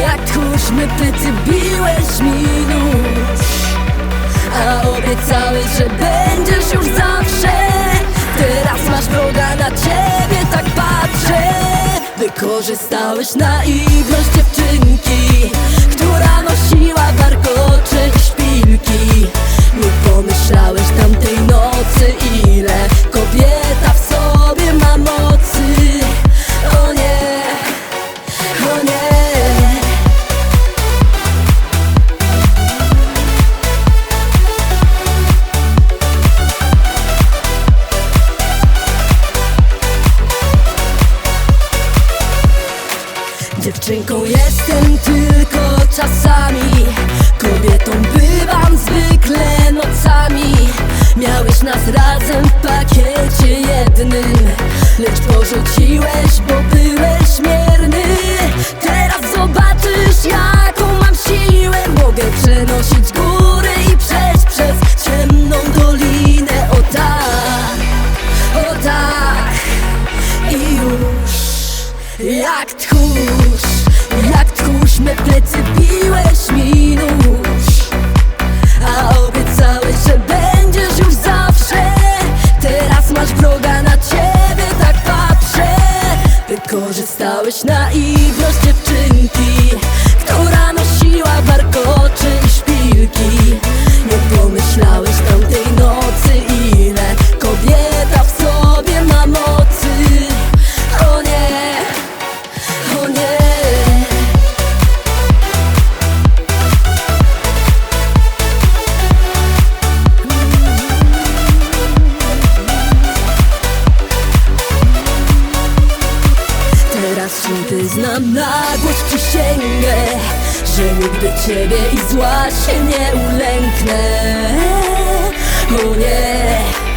Jak tchórzmy plecy biłeś minut A obiecałeś, że będziesz już zawsze. Teraz masz wroga na ciebie, tak patrzę. Wykorzystałeś naiwność dziewczynki Która nosiła warkocze i szpilki. Dziewczynką jestem tylko czasami. Skorzystałeś na ilość dziewczynki Która nosiła warkocze i szpilki. Znam na głos przysięgę Że nigdy ciebie i zła się nie ulęknę. O nie.